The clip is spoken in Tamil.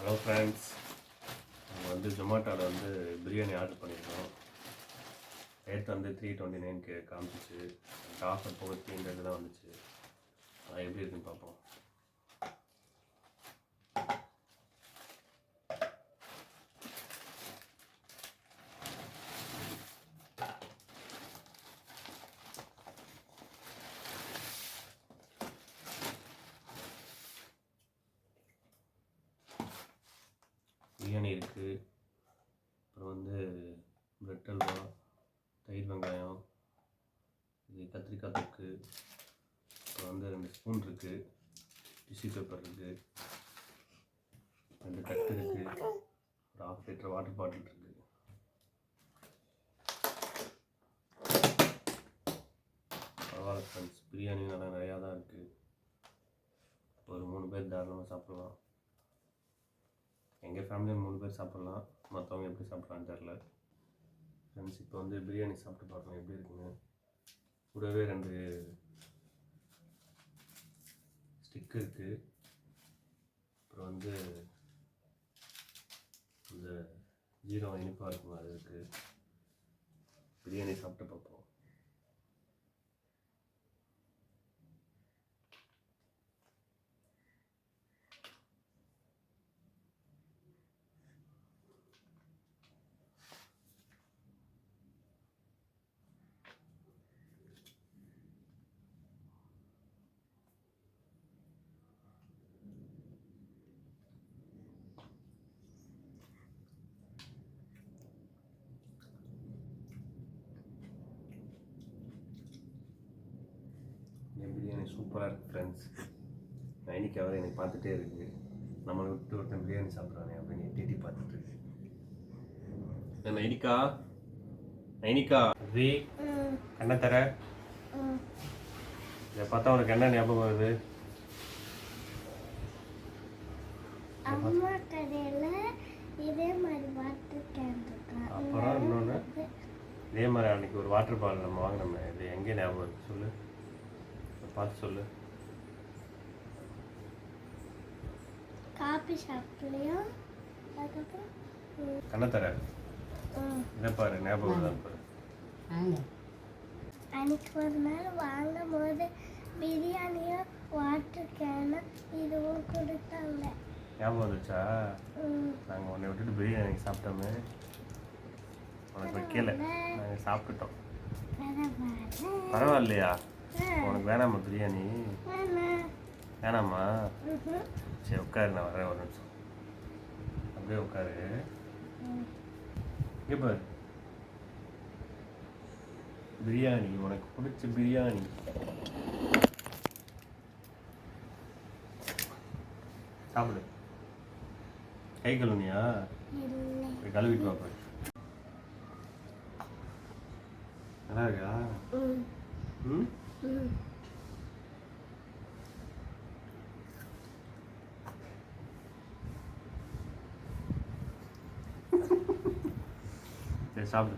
ஹலோ ஃப்ரெண்ட்ஸ் நாங்கள் வந்து ஜொமேட்டோவில் வந்து பிரியாணி ஆர்டர் பண்ணியிருக்கோம். ரேட் வந்து த்ரீ டுவெண்ட்டி நைன்க்கு காமிச்சிச்சு. ஆஃபர் போக த்ரீ ஹண்ட்ரட் தான் வந்துச்சு. அதான் எப்படி இருக்குன்னு பார்ப்போம். பிரியாணி அப்புறம் வந்து பிரெட் அல்வா தயிர் வெங்காயம் இது கத்திரிக்காய் தொக்கு அப்புறம் வந்து ரெண்டு ஸ்பூன் இருக்குது டிஷ்யூ பேப்பர் இருக்குது ரெண்டு கட்டு இருக்குது ஒரு ஹாஃப் லிட்டர் வாட்டர் பாட்டில் இருக்குது பரவாயில்ல ஃப்ரெண்ட்ஸ் பிரியாணி நல்லா நிறையா தான் இருக்குது ஒரு மூணு பேர் தாராளமாக சாப்பிட்லாம். எங்கள் ஃபேமிலியில் மூணு பேர் சாப்பிட்லாம். மற்றவங்க எப்படி சாப்பிட்லான்னு தெரில ஃப்ரெண்ட்ஸ் இப்போ வந்து பிரியாணி சாப்பிட்டு பார்க்கலாம் எப்படி இருக்குங்க கூடவே ரெண்டு ஸ்டிக் இருக்குது அப்புறம் வந்து இந்த ஜீரோ இனிப்பாக இருக்கும் அது இருக்குது பிரியாணி சாப்பிட்டு பார்ப்போம். என் பிரியாணி சூப்பராக இருக்குது ஃப்ரெண்ட்ஸ் நைனிக்கு அவர் என்னை பார்த்துட்டே இருக்கு. நம்மளை விட்டு ஒருத்தன் பிரியாணி சாப்பிட்றானே அப்படின்னு எட்டி பார்த்துட்டு இருக்கு. ஏ, நைனிகா நைனிகா ரி கண்ணை தர. இதை பார்த்தா உனக்கு என்ன ஞாபகம் வருது? அம்மா கடையில இதே மாதிரி பார்த்துருக்கேன் அப்புறம் இன்னொன்று இதே மாதிரி அன்னைக்கு ஒரு வாட்டர் பால் நம்ம வாங்கினோமே இது எங்கே ஞாபகம் இருக்கு சொல்லு. பார்த்து சொல்லு. காபி ஷாப்லயும் அதுக்கப்புறம் கண்ணை தர. இதை பாரு ஞாபகம் தான் பாரு. அன்னைக்கு ஒரு நாள் வாங்கும் போது பிரியாணியும் வாட்டர் கேனும் இதுவும் கொடுத்தாங்க. ஞாபகம் வந்துச்சா நாங்கள் உன்னை விட்டுட்டு பிரியாணி சாப்பிட்டோமே. உனக்கு வைக்கல நாங்கள் சாப்பிட்டுட்டோம். பரவாயில்ல. பரவாயில்லையா? உனக்கு வேணாமா பிரியாணி? வேணாம். சரி உட்காரு நான் வரேன் ஒரு நிமிஷம். அப்படியே உட்காரு. இங்கே பாரு. பிரியாணி உனக்கு பிடிச்ச பிரியாணி. சாப்பிடு. கை கழுவுனியா? கழுவிட்டு போய். நல்லா இருக்கா ம். சரி சாப்பிடு